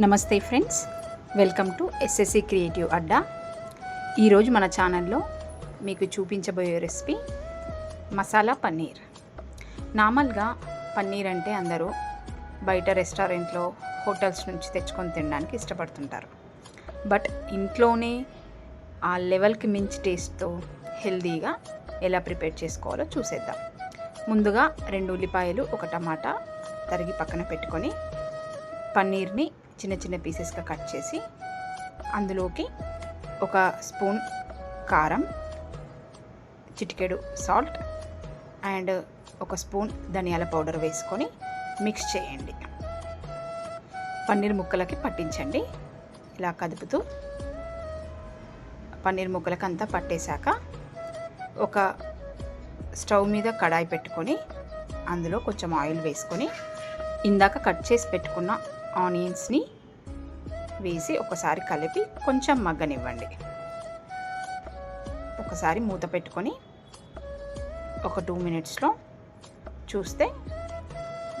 నమస్తే friends welcome to SSC creative Adda ఈరోజు మన ఛానల్లో మీకు చూపించబోయే రెసిపీ మసాలా పన్నీర్. నార్మల్గా పన్నీర్ అంటే అందరూ బయట రెస్టారెంట్లో హోటల్స్ నుంచి తెచ్చుకొని తినడానికి ఇష్టపడుతుంటారు. బట్ ఇంట్లోనే ఆ లెవెల్కి మించి టేస్ట్తో హెల్దీగా ఎలా ప్రిపేర్ చేసుకోవాలో చూసేద్దాం. ముందుగా రెండు ఉల్లిపాయలు ఒక టమాటా తరిగి పక్కన పెట్టుకొని పన్నీర్ని చిన్న చిన్న పీసెస్గా కట్ చేసి అందులోకి ఒక స్పూన్ కారం చిటికెడు సాల్ట్ అండ్ ఒక స్పూన్ ధనియాల పౌడర్ వేసుకొని మిక్స్ చేయండి. పన్నీర్ ముక్కలకి పట్టించండి. ఇలా కదుపుతూ పన్నీర్ ముక్కలకి అంతా పట్టేశాక ఒక స్టవ్ మీద కడాయి పెట్టుకొని అందులో కొంచెం ఆయిల్ వేసుకొని ఇందాక కట్ చేసి పెట్టుకున్న ఆనియన్స్ని వేసి ఒకసారి కలిపి కొంచెం మగ్గనివ్వండి. ఒకసారి మూత పెట్టుకొని ఒక టూ మినిట్స్లో చూస్తే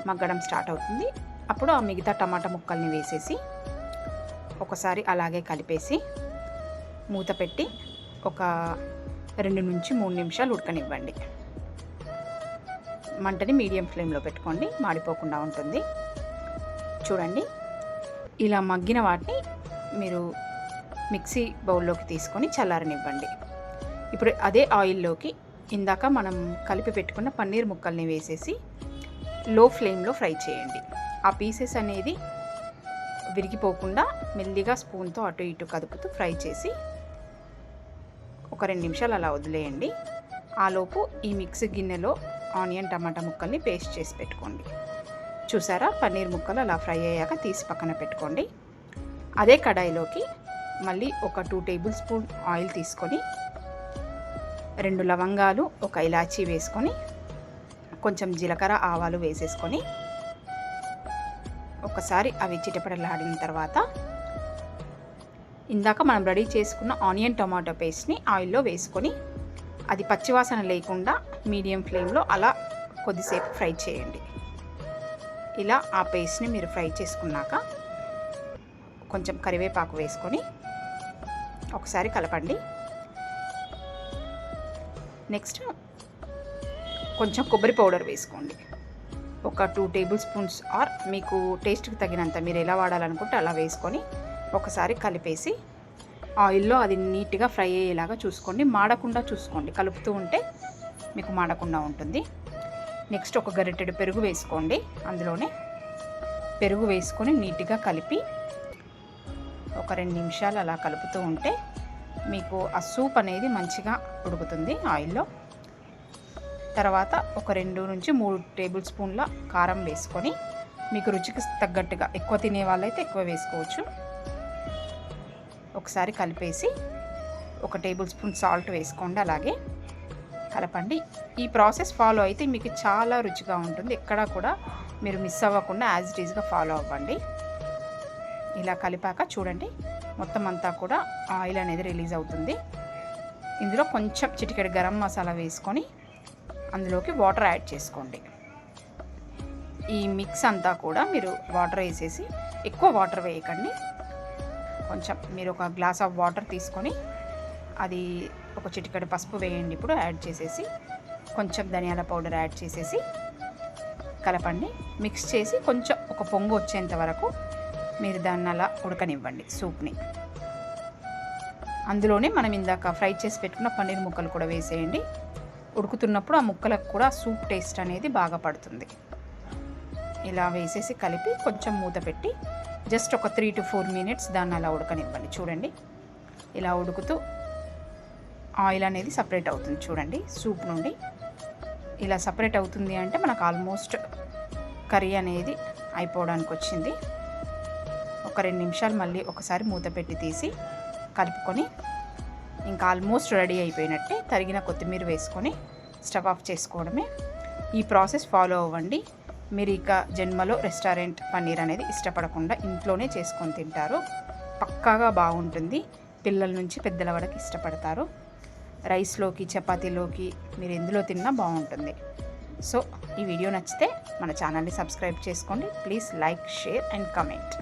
మగ్గడం స్టార్ట్ అవుతుంది. అప్పుడు ఆ మిగతా టమాటా ముక్కల్ని వేసేసి ఒకసారి అలాగే కలిపేసి మూత పెట్టి ఒక రెండు నుంచి మూడు నిమిషాలు ఉడకనివ్వండి. మంటని మీడియం ఫ్లేమ్లో పెట్టుకోండి మాడిపోకుండా ఉంటుంది. చూడండి. ఇలా మగ్గిన వాటిని మీరు మిక్సీ బౌల్లోకి తీసుకొని చల్లారనివ్వండి. ఇప్పుడు అదే ఆయిల్లోకి ఇందాక మనం కలిపి పెట్టుకున్న పన్నీర్ ముక్కల్ని వేసేసి లో ఫ్లేమ్లో ఫ్రై చేయండి. ఆ పీసెస్ అనేది విరిగిపోకుండా మెల్లిగా స్పూన్తో అటు ఇటు కదుపుతూ ఫ్రై చేసి ఒక రెండు నిమిషాలు అలా వదిలేయండి. ఆలోపు ఈ మిక్సీ గిన్నెలో ఆనియన్ టమాటా ముక్కల్ని పేస్ట్ చేసి పెట్టుకోండి. చూసారా? పన్నీర్ ముక్కలు అలా ఫ్రై అయ్యాక తీసి పక్కన పెట్టుకోండి. అదే కడాయిలోకి మళ్ళీ ఒక టూ టేబుల్ స్పూన్ ఆయిల్ తీసుకొని రెండు లవంగాలు ఒక ఇలాచీ వేసుకొని కొంచెం జీలకర్ర ఆవాలు వేసేసుకొని ఒకసారి అవి చిటపడలాడిన తర్వాత ఇందాక మనం రెడీ చేసుకున్న ఆనియన్ టమాటో పేస్ట్ని ఆయిల్లో వేసుకొని అది పచ్చివాసన లేకుండా మీడియం ఫ్లేమ్లో అలా కొద్దిసేపు ఫ్రై చేయండి. ఇలా ఆ పేస్ట్ని మీరు ఫ్రై చేసుకున్నాక కొంచెం కరివేపాకు వేసుకొని ఒకసారి కలపండి. నెక్స్ట్ కొంచెం కొబ్బరి పౌడర్ వేసుకోండి. ఒక టూ టేబుల్ స్పూన్స్ ఆర్ మీకు టేస్ట్కి తగినంత మీరు ఎలా వాడాలనుకుంటే అలా వేసుకొని ఒకసారి కలిపేసి ఆయిల్లో అది నీట్గా ఫ్రై అయ్యేలాగా చూసుకోండి. మాడకుండా చూసుకోండి. కలుపుతూ ఉంటే మీకు మాడకుండా ఉంటుంది. నెక్స్ట్ ఒక గరిటెడు పెరుగు వేసుకోండి. అందులోనే పెరుగు వేసుకొని నీట్గా కలిపి ఒక రెండు నిమిషాలు అలా కలుపుతూ ఉంటే మీకు ఆ సూప్ అనేది మంచిగా ఉడుకుతుంది ఆయిల్లో. తర్వాత ఒక రెండు నుంచి మూడు టేబుల్ స్పూన్ల కారం వేసుకొని మీకు రుచికి తగ్గట్టుగా ఎక్కువ తినే వాళ్ళైతే ఎక్కువ వేసుకోవచ్చు. ఒకసారి కలిపేసి ఒక టేబుల్ స్పూన్ సాల్ట్ వేసుకోండి అలాగే. కలపండి. ఈ ప్రాసెస్ ఫాలో అయితే మీకు చాలా రుచిగా ఉంటుంది. ఎక్కడా కూడా మీరు మిస్ అవ్వకుండా యాజ్ ఇట్ ఈజ్గా ఫాలో అవ్వండి. ఇలా కలిపాక చూడండి. మొత్తం అంతా కూడా ఆయిల్ అనేది రిలీజ్ అవుతుంది. ఇందులో కొంచెం చిటికెడు గరం మసాలా వేసుకొని అందులోకి వాటర్ యాడ్ చేసుకోండి. ఈ మిక్స్ అంతా కూడా మీరు వాటర్ వేసేసి ఎక్కువ వాటర్ వేయకండి. కొంచెం మీరు ఒక గ్లాస్ ఆఫ్ వాటర్ తీసుకొని అది ఒక చిటికడ పసుపు వేయండి. ఇప్పుడు యాడ్ చేసేసి కొంచెం ధనియాల పౌడర్ యాడ్ చేసేసి కలపండి. మిక్స్ చేసి కొంచెం ఒక పొంగు వచ్చేంత వరకు మీరు దాన్ని అలా ఉడకనివ్వండి సూప్ని. అందులోనే మనం ఇందాక ఫ్రై చేసి పెట్టుకున్న పన్నీర్ ముక్కలు కూడా వేసేయండి. ఉడుకుతున్నప్పుడు ఆ ముక్కలకు కూడా సూప్ టేస్ట్ అనేది బాగా పడుతుంది. ఇలా వేసేసి కలిపి కొంచెం మూత పెట్టి జస్ట్ ఒక త్రీ టు ఫోర్ మినిట్స్ దాన్ని అలా ఉడకనివ్వండి. చూడండి. ఇలా ఉడుకుతూ ఆయిల్ అనేది సపరేట్ అవుతుంది చూడండి సూప్ నుండి. ఇలా సపరేట్ అవుతుంది అంటే మనకు ఆల్మోస్ట్ కర్రీ అనేది అయిపోవడానికి వచ్చింది ఒక రెండు నిమిషాలు మళ్ళీ ఒకసారి మూత పెట్టి తీసి కలుపుకొని ఇంకా ఆల్మోస్ట్ రెడీ అయిపోయినట్టే తరిగిన కొత్తిమీర వేసుకొని స్టవ్ ఆఫ్ చేసుకోవడమే. ఈ ప్రాసెస్ ఫాలో అవ్వండి. మీరు ఇక జన్మలో రెస్టారెంట్ పన్నీర్ అనేది ఇష్టపడకుండా ఇంట్లోనే చేసుకొని తింటారు. పక్కాగా బాగుంటుంది. పిల్లల నుంచి పెద్దల వరకు ఇష్టపడతారు. రైస్లోకి చపాతీలోకి మీరు ఎందులో తిన్నా బాగుంటుంది. సో ఈ వీడియో నచ్చితే మన ఛానల్ని సబ్స్క్రైబ్ చేసుకోండి. Please like share and comment.